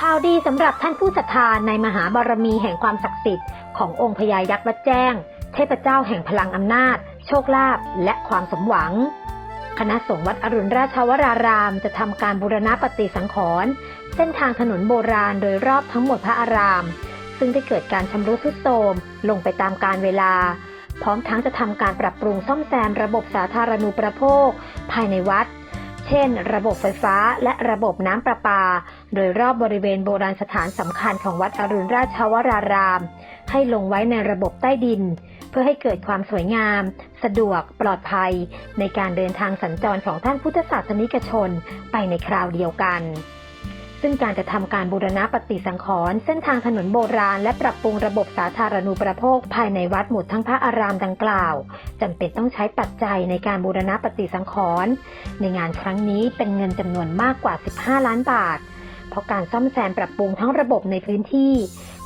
ข่าวดีสำหรับท่านผู้ศรัทธาในมหาบารมีแห่งความศักดิ์สิทธิ์ขององค์พญายักษ์วัดแจ้ง เทพเจ้าแห่งพลังอำนาจ โชคลาภและความสมหวัง คณะสงฆ์วัดอรุณราชวราราม จะทำการบูรณะปฏิสังขรณ์เส้นทางถนนโบราณโดยรอบทั้งหมดพระอาราม ซึ่งได้เกิดการชำรุดทรุดโทรมลงไปตามกาลเวลา พร้อมทั้งจะทำการปรับปรุงซ่อมแซมระบบสาธารณูปโภค ภายในวัด เช่น ระบบไฟฟ้าและระบบน้ำประปา โดยรอบบริเวณโบราณสถานสำคัญของวัดอรุณราชวราราม ให้ลงไว้ในระบบใต้ดิน เพื่อให้เกิดความสวยงาม สะดวก ปลอดภัย ในการเดินทางสัญจรของท่านพุทธศาสนิกชน ไปในคราวเดียวกัน ซึ่งการจะทำการบูรณะปฏิสังขรณ์เส้นทางถนนโบราณและปรับปรุงระบบสาธารณูปโภคภายในวัดหมดทั้งพระอารามดังกล่าวจำเป็นต้องใช้ปัจจัยในการบูรณะปฏิสังขรณ์ในงานครั้งนี้เป็นเงินจำนวนมากกว่า 15 ล้านบาท เพราะการซ่อมแซมปรับปรุงทั้งระบบในพื้นที่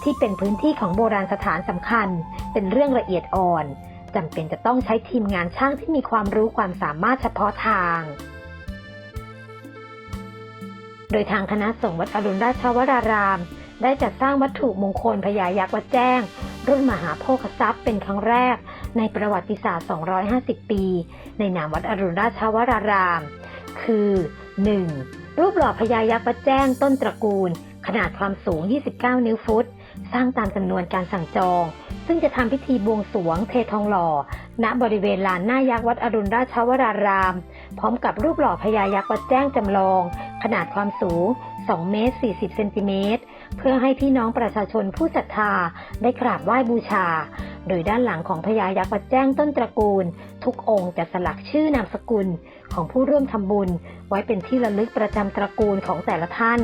ที่เป็นพื้นที่ของโบราณสถานสำคัญ เป็นเรื่องละเอียดอ่อนจำเป็นจะต้องใช้ทีมงานช่างที่มีความรู้ความสามารถเฉพาะทาง โดยทางคณะสงฆ์วัดอรุณราชวราราม ได้จัดสร้างวัตถุมงคลพญายักษ์วัดแจ้ง รุ่นมหาโภคทรัพย์เป็นครั้งแรก ในประวัติศาสตร์ 250 ปี ในนามวัดอรุณราชวราราม คือ 1. รูปหล่อพญายักษ์วัดแจ้งต้นตระกูล ขนาดความสูง 29 นิ้วฟุต สร้างตามจำนวนการสั่งจอง ซึ่งจะทำพิธีบวงสรวงเททองหล่อ ณบริเวณลานหน้ายักษ์วัดอรุณราชวราราม พร้อมกับรูปหล่อพญายักษ์วัดแจ้งจำลอง ขนาดความสูง 2 เมตร 40 เซนติเมตร เพื่อให้พี่น้องประชาชนผู้ศรัทธาได้กราบไหว้บูชา โดยด้านหลังของพญายักษ์วัดแจ้งต้นตระกูล ทุกองค์จะสลักชื่อนามสกุลของผู้ร่วมทำบุญ ไว้เป็นที่ระลึกประจำตระกูลของแต่ละท่าน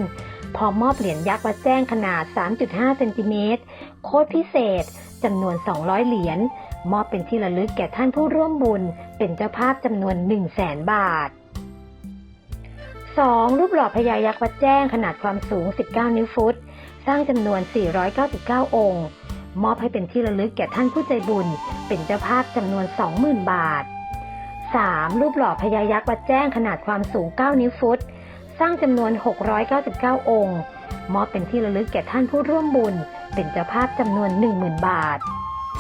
พร้อมมอบเหรียญยักษ์วัดแจ้งขนาด 3.5 เซนติเมตร โคตรพิเศษจำนวน 200 เหรียญ มอบเป็นที่ระลึกแก่ท่านผู้ร่วมบุญ เป็นเจ้าภาพจำนวน 1 0 0 0 0แสนบาท 2. รูปหล่อพญายักษ์วัดแจ้งขนาดความสูง 19 นิ้วฟุต สร้างจำนวน 499 องค์ มอบให้เป็นที่ระลึกแก่ท่านผู้ใจบุญ เป็นเจ้าภาพจำนวน 20,000 บาท 3. รูปหล่อพญายักษ์วัดแจ้งขนาดความสูง 9 นิ้วฟุต สร้างจำนวน 699 องค์ มอบเป็นที่ระลึกแก่ท่านผู้ร่วมบุญ เป็นเจ้าภาพจำนวน 10,000 บาท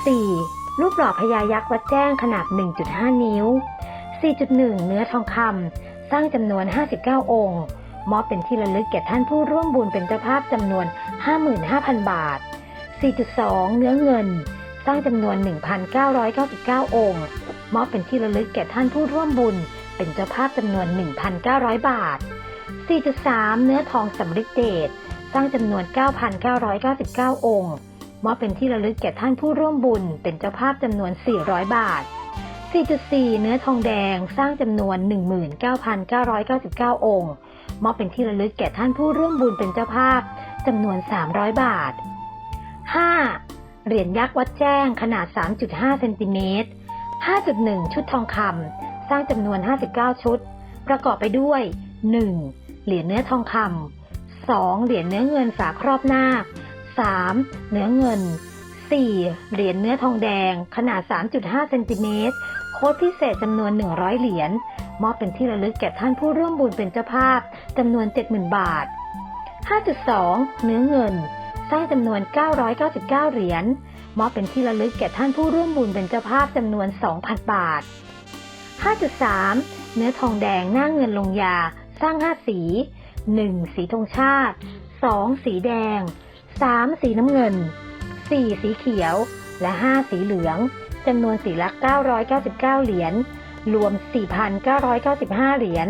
4. รูปหล่อพญายักษ์วัดแจ้งขนาด 1.5 นิ้ว 4.1 เนื้อทองคำ ร้างจำนวน 59 องค์ มอบเป็นที่ระลึกแก่ท่านผู้ร่วมบุญเป็นเจ้าภาพจำนวน 55,000 บาท 4.2 เนื้อเงิน สร้างจำนวน 1,999 องค์ มอบเป็นที่ระลึกแก่ท่านผู้ร่วมบุญ เป็นเจ้าภาพจำนวน 1,900 บาท 4.3 เนื้อทองสำริดเดชสร้างจำนวน 9,999 องค์ มอบเป็นที่ระลึกแก่ท่านผู้ร่วมบุญ เป็นเจ้าภาพจำนวน 400 บาท 4.4 เนื้อทองแดงสร้างจำนวน 19,999 องค์ มอบเป็นที่ระลึกแก่ท่านผู้ร่วมบุญเป็นเจ้าภาพจำนวน 300 บาท 5. เหรียญยักษ์วัดแจ้งขนาด 3.5 เซนติเมตร 5.1 ชุดทองคำสร้างจำนวน 59 ชุด ประกอบไปด้วย 1. เหรียญเนื้อทองคำ 2. เหรียญเนื้อเงินฝาครอบนาค 3. เนื้อเงิน 4. เหรียญเนื้อทองแดงขนาด 3.5 เซนติเมตร โค้ดพิเศษจำนวน 100 เหรียญมอบเป็นที่ระลึกแก่ท่านผู้ร่วมบุญเป็นเจ้าภาพจำนวน 70,000 บาท 5.2 เนื้อเงินสร้างจำนวน 999 เหรียญมอบเป็นที่ระลึกแก่ท่านผู้ร่วมบุญเป็นเจ้าภาพจำนวน 2,000 บาท 5.3 เนื้อทองแดงหน้าเงินลงยา สร้าง 5 สี 1. สีธงชาติ 2. สีแดง 3. สีน้ำเงิน 4. สีเขียว และ 5 สีเหลือง จำนวนสีละ 999 เหรียญ รวม 4,995 เหรียญ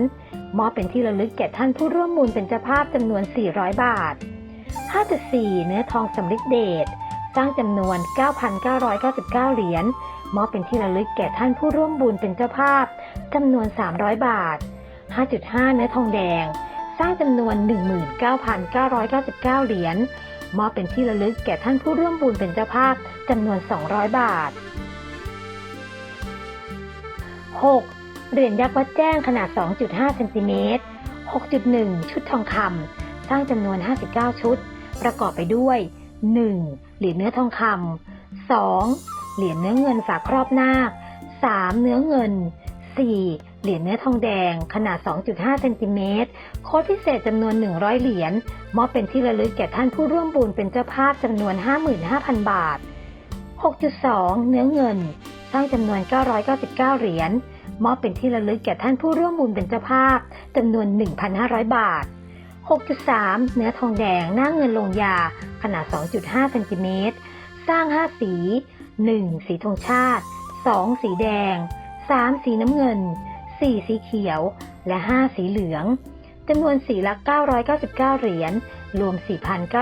มอบเป็นที่ระลึกแก่ท่านผู้ร่วมบุญเป็นเจ้าภาพจำนวน 400 บาท 5.4 เนื้อทองสำริดเดช สร้างจำนวน 9,999 เหรียญ มอบเป็นที่ระลึกแก่ท่านผู้ร่วมบุญเป็นเจ้าภาพจำนวน 300 บาท 5.5 เนื้อทองแดง สร้างจำนวน 19,999 เหรียญมอบเป็นที่ระลึกแก่ท่านผู้ร่วมบุญเป็นเจ้าภาพจำนวน 200 บาท 6. เหรียญยักษ์วัดแจ้งขนาด 2.5 เซนติเมตร 6.1 ชุดทองคำสร้างจำนวน 59 ชุด ประกอบไปด้วย 1. เหรียญเนื้อทองคำ 2. เหรียญเนื้อเงินฝาครอบนาค 3. เนื้อเงิน 4. เหรียญเนื้อทองแดง ขนาด 2.5 เซนติเมตร โค้ดพิเศษจำนวน 100 เหรียญ มอบเป็นที่ระลึกแก่ท่านผู้ร่วมบุญเป็นเจ้าภาพจำนวน 55,000 บาท 6.2 เนื้อเงิน ร้างจำนวน 999 เหรียญ มอบเป็นที่ระลึกแก่ท่านผู้ร่วมบุญเป็นเจ้าภาพจำนวน 1,500 บาท 6.3 เนื้อทองแดงหน้าเงินลงยา ขนาด 2.5เซนติเมตร สร้าง 5 สี 1. สีธงชาติ 2. สีแดง 3. สีน้ำเงิน 4. สีเขียว และ 5 สีเหลืองจำนวนสีละ 999 เหรียญ รวม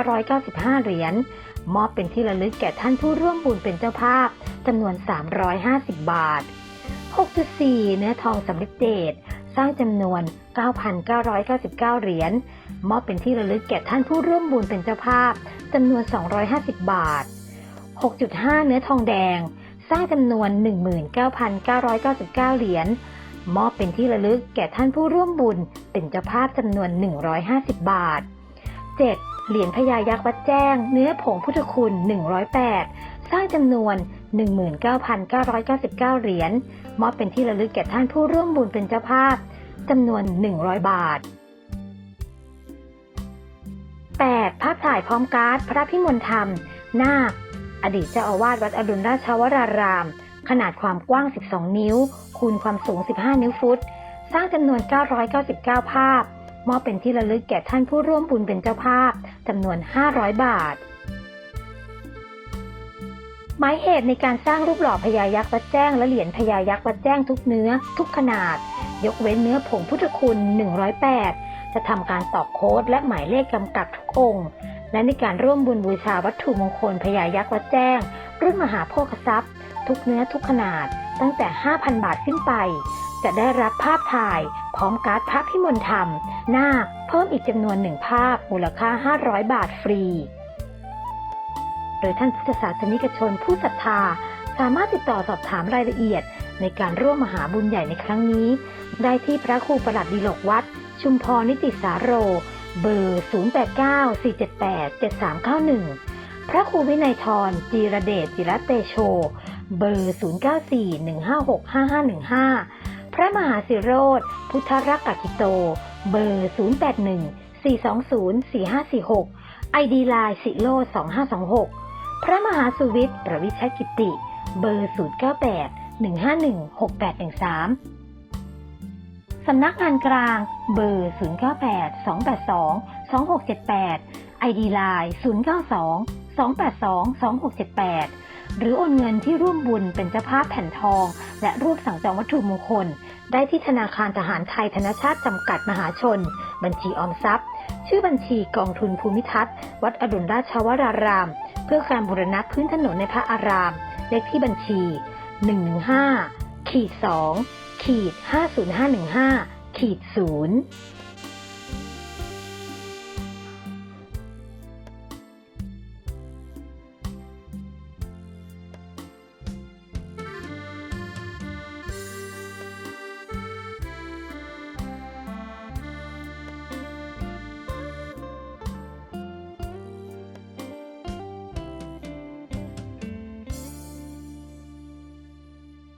4,995 เหรียญ มอบเป็นที่ระลึกแก่ท่านผู้ร่วมบุญเป็นเจ้าภาพจำนวน 350 บาท 6.4 เนื้อทองสำริดเดชสร้างจำนวน 9,999 เหรียญ มอบเป็นที่ระลึกแก่ท่านผู้ร่วมบุญเป็นเจ้าภาพจำนวน 250 บาท 6.5 เนื้อทองแดง สร้างจำนวน 19,999 เหรียญ มอบเป็นที่ระลึกแก่ท่านผู้ร่วมบุญเป็นเจ้าภาพจำนวน 150 บาท 7. เหรียญพญายักษ์วัดแจ้ง เนื้อผงพุทธคุณ 108 สร้างจำนวน 19,999 เหรียญ มอบเป็นที่ระลึกแก่ท่านผู้ร่วมบุญเป็นเจ้าภาพ จำนวน 100 บาท 8. ภาพถ่ายพร้อมการ์ดพระพิมลธรรม นาค อดีตเจ้าอาวาสวัดอรุณราชวราราม ขนาดความกว้าง 12 นิ้ว คูณความสูง 15 นิ้วฟุต สร้างจำนวน 999 ภาพ มอบเป็นที่ระลึกแก่ท่านผู้ร่วมบุญเป็นเจ้าภาพจำนวน 500 บาท หมายเหตุในการสร้างรูปหล่อพญายักษ์วัดแจ้งและเหรียญพญายักษ์วัดแจ้งทุกเนื้อ ทุกขนาด ยกเว้นเนื้อผงพุทธคุณ 108 จะทำการตอกโค้ดและหมายเลขกำกับทุกองค์และในการร่วมบุญบูชาวัตถุมงคลพญายักษ์วัดแจ้ง รุ่นมหาโภคทรัพย์ ทุกเนื้อทุกขนาดตั้งแต่ 5,000 บาทขึ้นไป จะได้รับภาพถ่าย พร้อมการ์ดพระพิมลธรรม นาคเพิ่มอีกจำนวนหนึ่งภาพ มูลค่า 500 บาทฟรีโดยท่านพุทธศาสนิกชนผู้ศรัทธา สามารถติดต่อสอบถามรายละเอียด ในการร่วมมหาบุญใหญ่ในครั้งนี้ ได้ที่พระครูประหลัดดีหลกวัด ชุมพรนิติสาโร เบอร์ 0894787391 พระครูวินัยทรจีระเดชจิรเตโช เบอร์ 0941565515 พระมหาสิโรธพุทธรักกิโต เบอร์ 0814204546 ไอดีไลน์สิโล2526 พระมหาสุวิทย์ ประวิชกิติ เบอร์ 098 151 6813สำนักงานกลางเบอร์ 098 282 2678ไอดีไลน์092 282 2678 หรือโอนเงินที่ร่วมบุญเป็นเจ้าภาพแผ่นทอง และรูปสั่งจองวัตถุมงคล ได้ที่ธนาคารทหารไทยธนชาติจำกัดมหาชน บัญชีออมทรัพย์ ชื่อบัญชีกองทุนภูมิทัศน์ วัดอดุลราชวราราม เพื่อการบูรณะพื้นถนนในพระอาราม เลขที่บัญชี 115ขีด2ขีด50515ขีด0